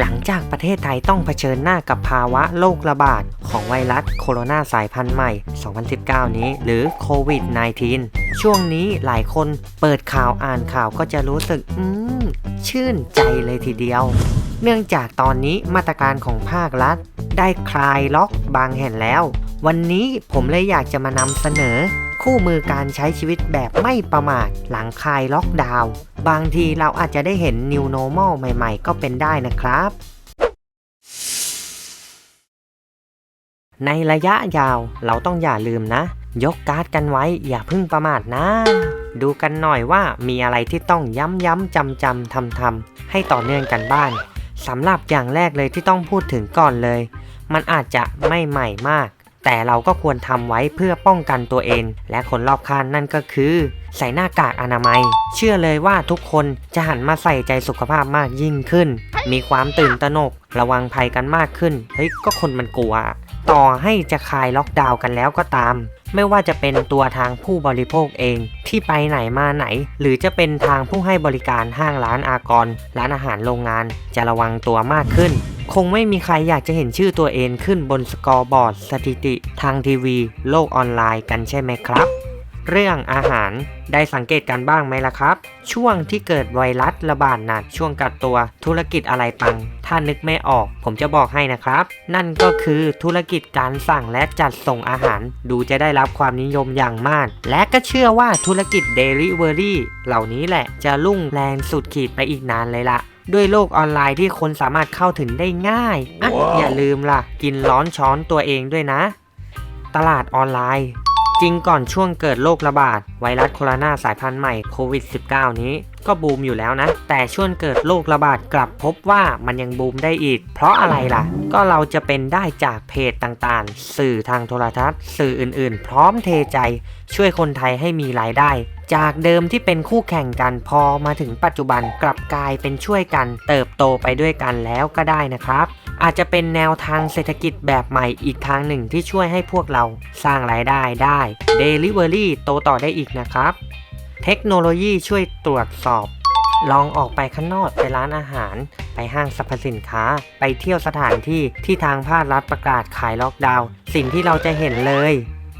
หลังจากประเทศไทยต้องเผชิญหน้ากับภาวะโรคระบาด ของไวรัสโคโรนาสายพันธุ์ใหม่ 2019 นี้หรือโควิด -19 ช่วงนี้หลายคนเปิดข่าวอ่านข่าวก็จะรู้สึก อืม ชื่นใจเลยทีเดียว เนื่องจากตอนนี้มาตรการของภาครัฐ ได้คลายล็อกบางแห่งแล้ว วันนี้ผมเลยอยากจะมานำเสนอ คู่มือการใช้ชีวิตแบบไม่ประมาทหลังคลายล็อกดาวน์บางทีเราอาจจะได้เห็น New Normal ใหม่ๆ ก็เป็นได้นะครับ ในระยะยาวเราต้องอย่าลืมนะ ยกการ์ดกันไว้อย่าพิ่งประมาทนะ ดูกันหน่อยว่ามีอะไรที่ต้องย้ำย้ำจำจำทำทำให้ต่อเนื่องกันบ้างสำหรับอย่างแรกเลยที่ต้องพูดถึงก่อนเลย มันอาจจะไม่ใหม่มาก แต่เราก็ควรทำไว้เพื่อป้องกันตัวเอง และคนรอบข้างนั่นก็คือ ใส่หน้ากากอนามัย เชื่อเลยว่าทุกคนจะหันมาใส่ใจสุขภาพมากยิ่งขึ้น มีความตื่นตระหนก ระวังภัยกันมากขึ้น เฮ้ยก็คนมันกลัว ต่อให้จะคลายล็อกดาวน์กันแล้วก็ตาม ไม่ว่าจะเป็นตัวทางผู้บริโภคเอง ที่ไปไหนมาไหน หรือจะเป็นทางผู้ให้บริการห้างร้านอากร ร้านอาหารโรงงาน จะระวังตัวมากขึ้น คงไม่มีใครอยากจะเห็นชื่อตัวเองขึ้นบนสกอร์บอร์ดสถิติทางทีวี โลกออนไลน์กันใช่ไหมครับ เรื่องอาหารได้สังเกตกันบ้างไหมล่ะครับ ช่วงที่เกิดไวรัสระบาดหนักช่วงกักตัวธุรกิจอะไรปัง ถ้านึกไม่ออก ผมจะบอกให้นะครับ นั่นก็คือธุรกิจการสั่งและจัดส่งอาหาร ดูจะได้รับความนิยมอย่างมาก และก็เชื่อว่าธุรกิจ Delivery เหล่านี้แหละจะรุ่งแรงสุดขีดไปอีกนานเลยล่ะ ด้วยโลกออนไลน์ที่คนสามารถเข้าถึงได้ง่ายอะอย่าลืมล่ะ กินร้อนช้อนตัวเองด้วยนะ ตลาดออนไลน์ จริงก่อนช่วงเกิดโรคระบาดไวรัสโคโรนาสายพันธุ์ใหม่โควิด -19 นี้ ก็บูมอยู่แล้วนะ แต่ช่วงเกิดโรคระบาดกลับพบว่ามันยังบูมได้อีก เพราะอะไรล่ะ ก็เราจะเป็นได้จากเพจต่างๆ สื่อทางโทรทัศน์ สื่ออื่นๆ พร้อมเทใจ ช่วยคนไทยให้มีรายได้จากเดิมที่เป็นคู่แข่งกันพอมาถึงปัจจุบันกลับกลายเป็นช่วยกัน เติบโตไปด้วยกันแล้วก็ได้นะครับ อาจจะเป็นแนวทางเศรษฐกิจแบบใหม่อีกทางหนึ่งที่ช่วยให้พวกเราสร้างรายได้ได้ Delivery โตต่อได้อีกนะครับ เทคโนโลยีช่วยตรวจสอบ ลองออกไปข้างนอกไปร้านอาหาร ไปห้างสรรพสินค้า ไปเที่ยวสถานที่ที่ทางภาครัฐประกาศขายล็อกดาวน์สิ่งที่เราจะเห็นเลย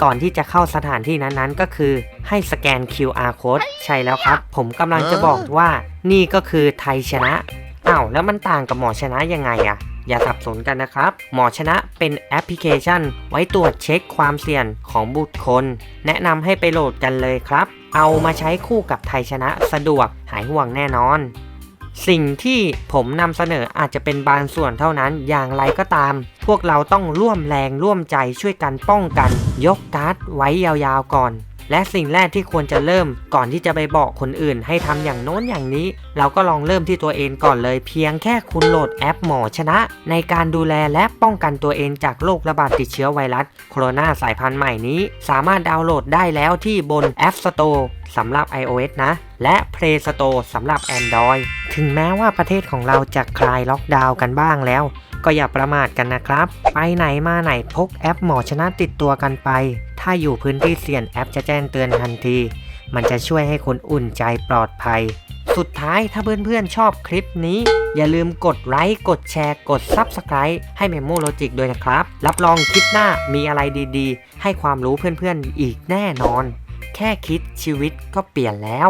ก่อนที่จะเข้าสถานที่นั้นๆ ก็คือ ให้สแกน QR code ใช่แล้วครับ ผมกำลังจะบอกว่า นี่ก็คือไทยชนะอ้าวแล้วมันต่างกับหมอชนะยังไงอะ อย่าสับสนกันนะครับ หมอชนะเป็นแอปพลิเคชัน ไว้ตรวจเช็คความเสี่ยงของบุคคล แนะนำให้ไปโหลดกันเลยครับ เอามาใช้คู่กับไทยชนะสะดวกหายห่วงแน่นอน สิ่งที่ผมนำเสนออาจจะเป็นบางส่วนเท่านั้นอย่างไรก็ตาม พวกเราต้องร่วมแรงร่วมใจช่วยกันป้องกัน ยกการ์ดไว้ยาวๆก่อน และสิ่งแรกที่ควรจะเริ่มก่อนที่จะไปบอกคนอื่น ให้ทำอย่างโน้นอย่างนี้ เราก็ลองเริ่มที่ตัวเองก่อนเลย เพียงแค่คุณโหลดแอปหมอชนะ ในการดูแลและป้องกันตัวเองจากโรคระบาดติดเชื้อไวรัสโคโรนาสายพันธุ์ใหม่นี้ สามารถดาวน์โหลดได้แล้วที่บน App Store สำหรับ iOS นะ และ Play Store สำหรับ Android ถึงแม้ว่าประเทศของเราจะคลายล็อกดาวน์กันบ้างแล้ว ก็อย่าประมาทกันนะครับ ไปไหนมาไหนพกแอปหมอชนะติดตัวกันไป ถ้าอยู่พื้นที่เสี่ยงแอปจะแจ้งเตือนทันที มันจะช่วยให้คุณอุ่นใจปลอดภัย สุดท้ายถ้าเพื่อนๆชอบคลิปนี้ อย่าลืมกดไลค์กดแชร์กด Subscribe ให้ Memo Logic ด้วยนะครับ รับรองคลิปหน้ามีอะไรดีๆ ให้ความรู้เพื่อนๆอีกแน่นอน แค่คิดชีวิตก็เปลี่ยนแล้ว